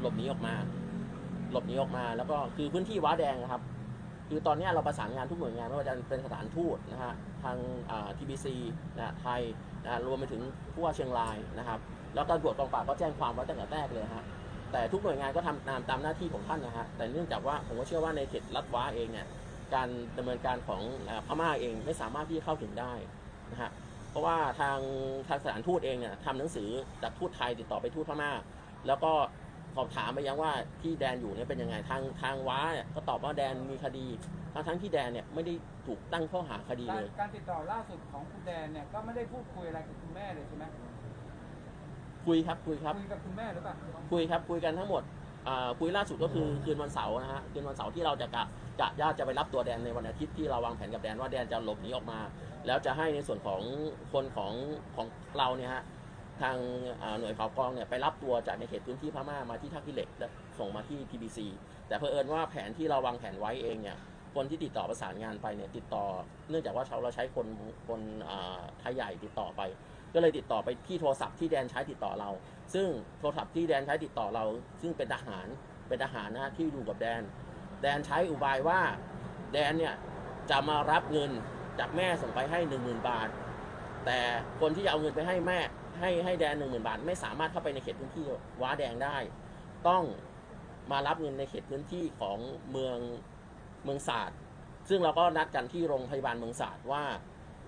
หลบหนีออกมา หลบหนีออกมาแล้วก็คือพื้นที่ว้าแดงนะครับ คือตอนนี้เราประสานงานทุกหน่วยงานไม่ว่าจะเป็นสถานทูตนะฮะทางทีบีซีนะไทยนะรวมไปถึงผู้ว่าเชียงรายนะครับ แล้วตำรวจกองปราบก็แจ้งความไว้ตั้งแต่แรกเลยฮะแต่ทุกหน่วยงานก็ทำตามตามหน้าที่ของท่านนะฮะแต่เนื่องจากว่าผมก็เชื่อว่าในเขตรัฐว้าเองเนี่ยการดำเนินการของพม่าเองไม่สามารถที่จะเข้าถึงได้นะฮะเพราะว่าทางทางสถานทูตเองเนี่ยทำหนังสือจากทูตไทยติดต่อไปทูตพม่า แล้วก็ อบถามไปยังว่าที่แดนอยู่เนี่ยเป็นยังไงทางทางว้าเนี่ยก็ตอบว่าแดนมีคดีทั้งทั้งที่แดนเนี่ยไม่ได้ถูกตั้งข้อหาคดีการเลย การติดต่อล่าสุดของคุณแดนเนี่ยก็ไม่ได้พูดคุยอะไรกับคุณแม่เลยใช่ไหมคุยครับคุยครับคุยกับคุณแม่หรือเปล่าคุยครับคุยกันทั้งหมดอ่าคุยล่าสุดก็คือคืนวันเสาร์นะฮะคืนวันเสาร์ที่เราจะกะกะญาติจะไปรับตัวแดนในวันอาทิตย์ที่เราวางแผนกับแดนว่าแดนจะหลบหนีออกมา แล้วจะให้ในส่วนของคนของของเราเนี่ยฮะ ทางหน่วยข่าวกองเนี่ยไปรับตัวจากในเขตพื้นที่พม่ามาที่ท่าขี้เหล็กแล้วส่งมาที่ TBC แต่เผอิญว่าแผนที่เราวางแผนไว้เองเนี่ยคนที่ติดต่อประสานงานไปเนี่ยติดต่อ เนื่องจากว่าเราใช้คนคนอ่าไทยใหญ่ติดต่อไป ก็เลยติดต่อไปที่โทรศัพท์ที่แดนใช้ติดต่อเรา ซึ่งโทรศัพท์ที่แดนใช้ติดต่อเรา ซึ่งเป็นทหารเป็นทหารนะที่อยู่กับแดน แดนใช้อุบายว่าแดนเนี่ยจะมารับเงินจากแม่ส่งไปให้หนึ่งหมื่นบาท แต่คนที่จะเอาเงินไปให้แม่ให้ให้แดนหนึ่งหมื่นบาท ไม่สามารถเข้าไปในเขตพื้นที่ว้าแดงได้ ต้องมารับเงินในเขตพื้นที่ของเมืองเมืองศาสตร์ ซึ่งเราก็นัดกันที่โรงพยาบาลเมืองศาสตร์ว่า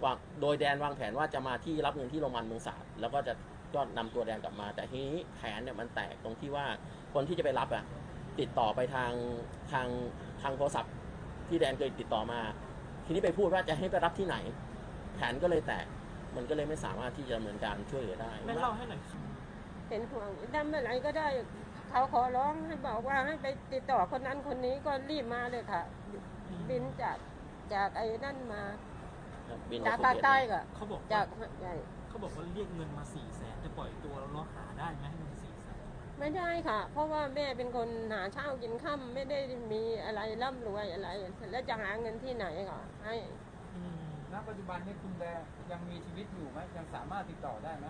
ว่าโดยแดนวางแผนว่าจะมาที่รับเงินที่โรงพยาบาลเมืองศาสตร์แล้วก็จะก็นำตัวแดนกลับมา แต่ทีนี้แผนเนี่ยมันแตกตรงที่ว่าคนที่จะไปรับอะติดต่อไปทางทางทางโทรศัพท์ที่แดนเคยติดต่อมา ทีนี้ไปพูดว่าจะให้ไปรับที่ไหน แผนก็เลยแตก มันก็เลยไม่สามารถที่จะดำเนินการช่วยเหลือได้แม่เล่าให้หน่อยเป็นห่วงทำอะไรก็ได้ เขาขอร้องให้บอกว่าให้ไปติดต่อคนนั้นคนนี้ก็รีบมาเลยค่ะ บินจากจากไอ้นั่นมาบินจากภูภาคเก็ตใต้ก็เขาบอกจาว่ากใหญ่เขาบอกว่าเรียกเงินมาสี่แสนจะปล่อยตัวแล้วเราหาได้ไหมเงินสี่แสนไม่ได้ค่ะ เพราะว่าแม่เป็นคนหาเช้ากินค่ำไม่ได้มีอะไรร่ำรวยอะไร แล้วจะหาเงินที่ไหนก็ให้ ณปัจจุบันนี้คุณแดนยังมีชีวิตอยู่ไหมยังสามารถติดต่อได้ไหม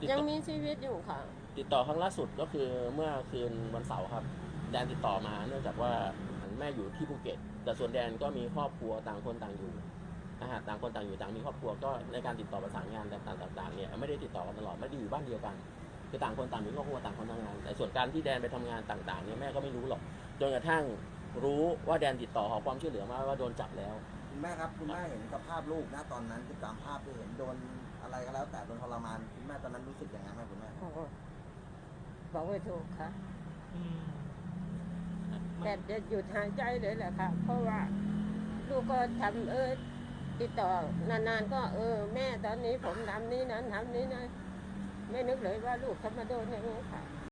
ติดยังต่อมีชีวิตอยู่ค่ะ ติดต่อครั้งล่าสุดก็คือเมื่อคืนวันเสาร์ครับ แดนติดต่อมาเนื่องจากว่าแม่อยู่ที่ภูเก็ต แต่ส่วนแดนก็มีครอบครัวต่างคนต่างอยู่นะฮะต่างคนต่างอยู่ต่างมีครอบครัวก็ในการติดต่อประสานงานต่างๆต่างๆเนี่ยไม่ได้ติดต่อกันตลอดไม่ได้อยู่บ้านเดียวกันคือต่างคนต่างมีครอบครัวต่างคนทำงาน แต่ส่วนการที่แดนไปทำงานต่างๆเนี่ยแม่ก็ไม่รู้หรอกจนกระทั่ง รู้ว่าแดนติดต่อขอความช่วยเหลือมาว่าโดนจับแล้ว คุณแม่ครับคุณแม่เห็นสภาพลูกนะตอนนั้นที่ตามภาพที่เห็นโดนอะไรก็แล้ว แต่โดนทรมานคุณแม่ตอนนั้นรู้สึกยังไงไหมคุณแม่โอ้โหบอกไม่ถูกค่ะ อืมแต่จะหยุดหายใจเลยแหละค่ะ เพราะว่าลูกก็ทำเออติดต่อนานๆก็เออ แม่ตอนนี้ผมทำนี้นั้นทำนี้นะ ไม่นึกเลยว่าลูกจะมาโดนอย่างนี้ค่ะ